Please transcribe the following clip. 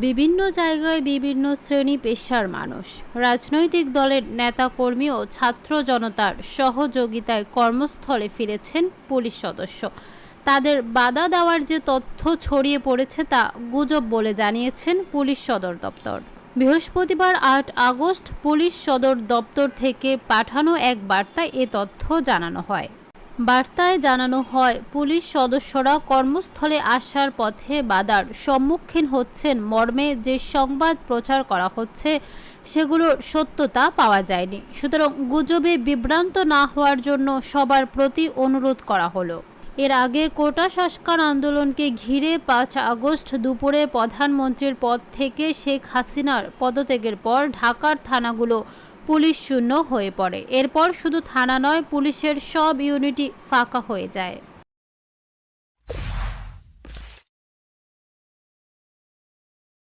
বিভিন্ন জায়গায় বিভিন্ন শ্রেণি পেশার মানুষ। রাজনৈতিক দলের নেতাকর্মী ও ছাত্র জনতার সহযোগিতায় কর্মস্থলে ফিরেছেন পুলিশ সদস্য। তাদের বাধা দেওয়ার যে তথ্য ছড়িয়ে পড়েছে তা গুজব বলে জানিয়েছেন পুলিশ সদর দপ্তর। বৃহস্পতিবার আট আগস্ট পুলিশ সদর দপ্তর থেকে পাঠানো এক বার্তায় এ তথ্য জানানো হয়। বার্তায় জানানো হয়, পুলিশ সদস্যরা কর্মস্থলে আসার পথে বাধার সম্মুখীন হচ্ছেন। মর্মে যে সংবাদ প্রচার করা হচ্ছে, সেগুলোর সত্যতা পাওয়া যায়নি। সুতরাং গুজবে বিভ্রান্ত না হওয়ার জন্য সবার প্রতি অনুরোধ করা হলো। এর আগে কোটা সংস্কার আন্দোলনকে ঘিরে পাঁচ আগস্ট দুপুরে প্রধানমন্ত্রীর পদ থেকে শেখ হাসিনার পদত্যাগের পর ঢাকার থানাগুলো পুলিশ শূন্য হয়ে পড়ে। এরপর শুধু থানা নয় পুলিশের সব ইউনিটই ফাঁকা হয়ে যায়।